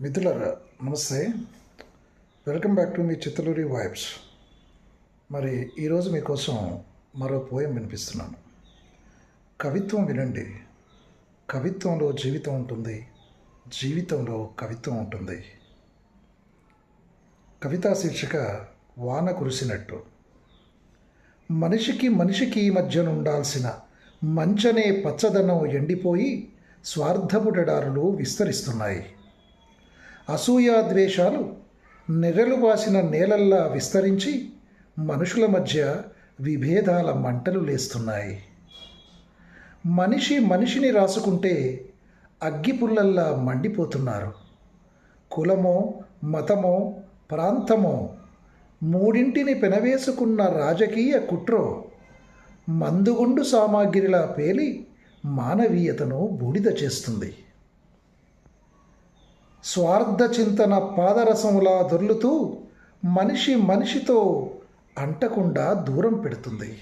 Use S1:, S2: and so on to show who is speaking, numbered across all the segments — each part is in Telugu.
S1: మిథులరా నమస్తే. వెల్కమ్ బ్యాక్ టు మీ చిత్తలూరి వైబ్స్ మరి ఈరోజు మీకోసం మరో పోయం వినిపిస్తున్నాను. కవిత్వం వినండి. కవిత్వంలో జీవితం ఉంటుంది. జీవితంలో కవిత్వం ఉంటుంది. కవితా శీర్షిక వాన కురిసినట్టు. మనిషికి మనిషికి మధ్యన ఉండాల్సిన మంచనే పచ్చదనం ఎండిపోయి స్వార్థపుటడారులు విస్తరిస్తున్నాయి. అసూయా ద్వేషాలు వాసిన నేలల్లా విస్తరించి మనుషుల మధ్య విభేదాల మంటలు లేస్తున్నాయి. మనిషి మనిషిని రాసుకుంటే అగ్గిపుల్లల్లా మండిపోతున్నారు. కులమో మతమో ప్రాంతమో మూడింటిని పెనవేసుకున్న రాజకీయ కుట్రో మందుగుండు సామాగ్రిలా పేలి మానవీయతను బూడిద చేస్తుంది. స్వార్థ చింతన పాదరసంలా దొర్లుతూ మనిషి మనిషితో అంటకుండా దూరం పెడుతుంది.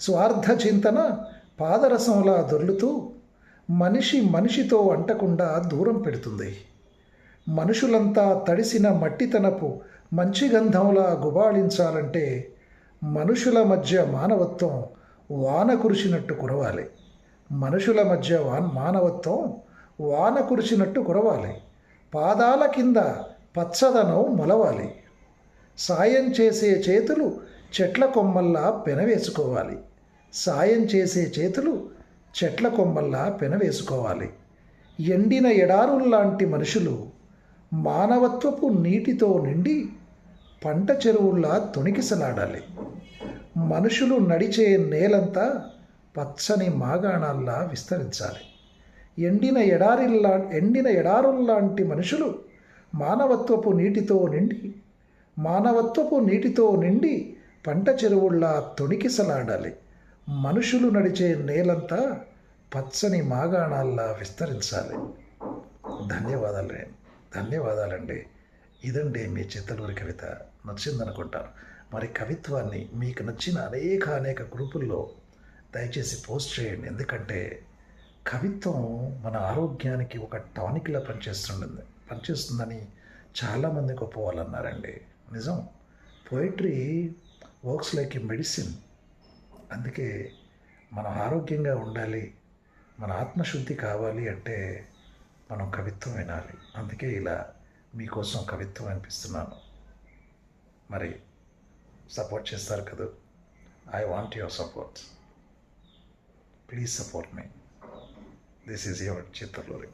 S1: స్వార్థ చింతన పాదరసంలా దొర్లుతూ మనిషి మనిషితో అంటకుండా దూరం పెడుతుంది. మనుషులంతా తడిసిన మట్టితనపు మంచి గంధంలా గుబాళించాలంటే మనుషుల మధ్య మానవత్వం వాన కురిసినట్టు కురవాలి. మనుషుల మధ్య వాన్ మానవత్వం వాన కురిసినట్టు కురవాలి. పాదాల కింద పచ్చదనం మొలవాలి. సాయం చేసే చేతులు చెట్ల కొమ్మల్లా పెనవేసుకోవాలి. సాయం చేసే చేతులు చెట్ల కొమ్మల్లా పెనవేసుకోవాలి. ఎండిన ఎడారుల్లాంటి మనుషులు మానవత్వపు నీటితో నిండి పంట చెరువుల్లా తొణికిసలాడాలి. మనుషులు నడిచే నేలంతా పచ్చని మాగాణాల్లా విస్తరించాలి. ఎండిన ఎడారిల్లా ఎండిన ఎడారుల్లాంటి మనుషులు మానవత్వపు నీటితో నిండి మానవత్వపు నీటితో నిండి పంట చెరువుల్లా తొణికిసలాడాలి. మనుషులు నడిచే నేలంతా పచ్చని మాగాణాల్లా విస్తరించాలి. ధన్యవాదాలు ధన్యవాదాలండి. ఇదండి మీ చిత్తలూరి కవిత. నచ్చిందనుకుంటాను. మరి కవిత్వాన్ని మీకు నచ్చిన అనేక అనేక గ్రూపుల్లో దయచేసి పోస్ట్ చేయండి. ఎందుకంటే కవిత్వం మన ఆరోగ్యానికి ఒక టానిక్లా పనిచేస్తుంటుంది. పనిచేస్తుందని చాలామంది గొప్పవాళ్ళన్నారండి నిజం. Poetry works like a medicine. అందుకే మనం ఆరోగ్యంగా ఉండాలి. మన ఆత్మశుద్ధి కావాలి అంటే మనం కవిత్వం వినాలి. అందుకే ఇలా మీకోసం కవిత్వం అనిపిస్తున్నాను. మరి సపోర్ట్ చేస్తారు కదా? I want your support please support me this is your Chittaluri